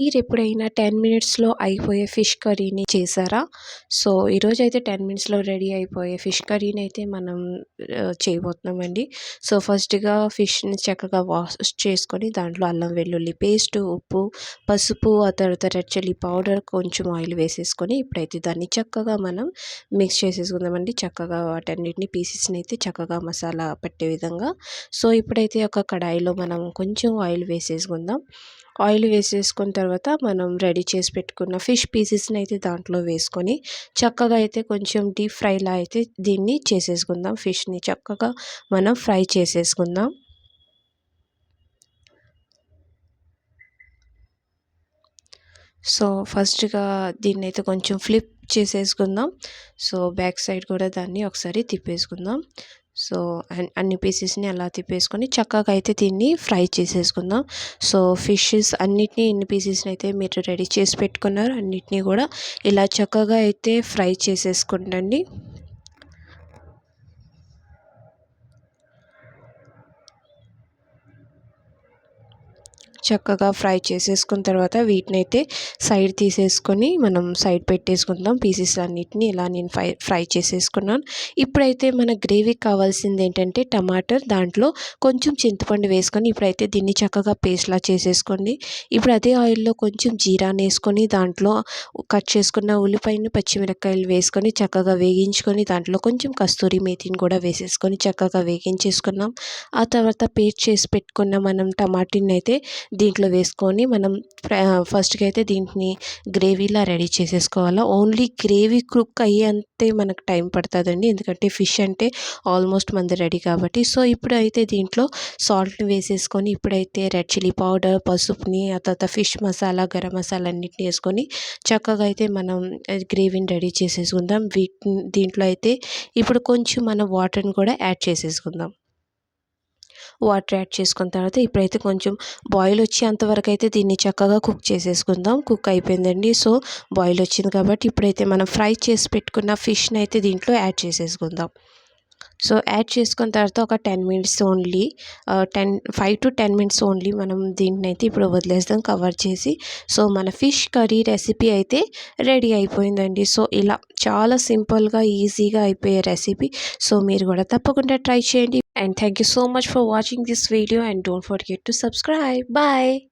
మీరు ఎప్పుడైనా టెన్ మినిట్స్లో అయిపోయే ఫిష్ కర్రీని చేశారా? సో ఈరోజు అయితే టెన్ మినిట్స్లో రెడీ అయిపోయే ఫిష్ కర్రీని అయితే మనం చేయబోతున్నామండి. సో ఫస్ట్గా ఫిష్ని చక్కగా వాష్ చేసుకొని దాంట్లో అల్లం వెల్లుల్లి పేస్ట్ ఉప్పు పసుపు ఆ తర్వాత రెడ్ చిల్లీ పౌడర్ కొంచెం ఆయిల్ వేసేసుకొని ఇప్పుడైతే దాన్ని చక్కగా మనం మిక్స్ చేసేసుకుందామండి. చక్కగా వాటన్నిటిని పీసెస్ని అయితే చక్కగా మసాలా పట్టే విధంగా. సో ఇప్పుడైతే ఒక కడాయిలో మనం కొంచెం ఆయిల్ వేసేసుకుందాం. ఆయిల్ వేసేసుకున్న తర్వాత మనం రెడీ చేసి పెట్టుకున్న ఫిష్ పీసెస్ని అయితే దాంట్లో వేసుకొని చక్కగా అయితే కొంచెం డీప్ ఫ్రైలా అయితే దీన్ని చేసేసుకుందాం. ఫిష్ని చక్కగా మనం ఫ్రై చేసేసుకుందాం. సో ఫస్ట్గా దీన్ని అయితే కొంచెం ఫ్లిప్ చేసేసుకుందాం. సో బ్యాక్ సైడ్ కూడా దాన్ని ఒకసారి తిప్పేసుకుందాం. సో అన్ని పీసెస్ని అలా తిప్పేసుకొని చక్కగా అయితే దీన్ని ఫ్రై చేసేసుకుందాం. సో ఫిషెస్ అన్నిటినీ ఇన్ని పీసెస్ని అయితే మీరు రెడీ చేసి పెట్టుకున్నారు. అన్నిటినీ కూడా ఇలా చక్కగా అయితే ఫ్రై చేసేసుకుంటండి చక్కగా ఫ్రై చేసేసుకున్న తర్వాత వీటిని అయితే సైడ్ తీసేసుకొని మనం సైడ్ పెట్టేసుకుంటాం పీసెస్ అన్నిటిని ఇలా నేను ఫ్రై ఫ్రై చేసేసుకున్నాను. ఇప్పుడైతే మన గ్రేవీకి కావాల్సింది ఏంటంటే టమాటర్. దాంట్లో కొంచెం చింతపండు వేసుకొని ఇప్పుడైతే దీన్ని చక్కగా పేస్ట్లా చేసేసుకోండి. ఇప్పుడు అదే ఆయిల్లో కొంచెం జీరాని వేసుకొని దాంట్లో కట్ చేసుకున్న ఉల్లిపాయను పచ్చిమిరపకాయలు వేసుకొని చక్కగా వేగించుకొని దాంట్లో కొంచెం కస్తూరి మేతిని కూడా వేసేసుకొని చక్కగా వేగించేసుకున్నాం ఆ తర్వాత పేస్ట్ చేసి పెట్టుకున్న మనం టమాటీని అయితే దీంట్లో వేసుకొని మనం ఫస్ట్కి అయితే దీంట్ని గ్రేవీలా రెడీ చేసేసుకోవాలా. ఓన్లీ గ్రేవీ కుక్ అయ్యేంతే మనకు టైం పడుతుందండి. ఎందుకంటే ఫిష్ అంటే ఆల్మోస్ట్ మంది రెడీ కాబట్టి. సో ఇప్పుడు అయితే దీంట్లో సాల్ట్ని వేసేసుకొని ఇప్పుడైతే రెడ్ చిల్లీ పౌడర్ పసుపుని ఆ తర్వాత ఫిష్ మసాలా గరం మసాలా అన్నింటిని వేసుకొని చక్కగా అయితే మనం గ్రేవీని రెడీ చేసేసుకుందాం. వీటి దీంట్లో అయితే ఇప్పుడు కొంచెం మనం వాటర్ని కూడా యాడ్ చేసేసుకుందాం. వాటర్ యాడ్ చేసుకున్న తర్వాత ఇప్పుడైతే కొంచెం బాయిల్ వచ్చేంతవరకు అయితే దీన్ని చక్కగా కుక్ చేసేసుకుందాం. కుక్ అయిపోయిందండి. సో బాయిల్ వచ్చింది కాబట్టి ఇప్పుడైతే మనం ఫ్రై చేసి పెట్టుకున్న ఫిష్ని అయితే దీంట్లో యాడ్ చేసేసుకుందాం. సో యాడ్ చేసుకున్న తర్వాత ఒక ten minutes only ten five to ten minutes only మనం దీన్ని అయితే ఇప్పుడు వదిలేస్తాం కవర్ చేసి. సో మన ఫిష్ కర్రీ రెసిపీ అయితే రెడీ అయిపోయిందండి. సో ఇలా చాలా సింపుల్గా ఈజీగా అయిపోయే రెసిపీ. సో మీరు కూడా తప్పకుండా ట్రై చేయండి. And thank so much for watching this video. And don't for forget to subscribe. Bye.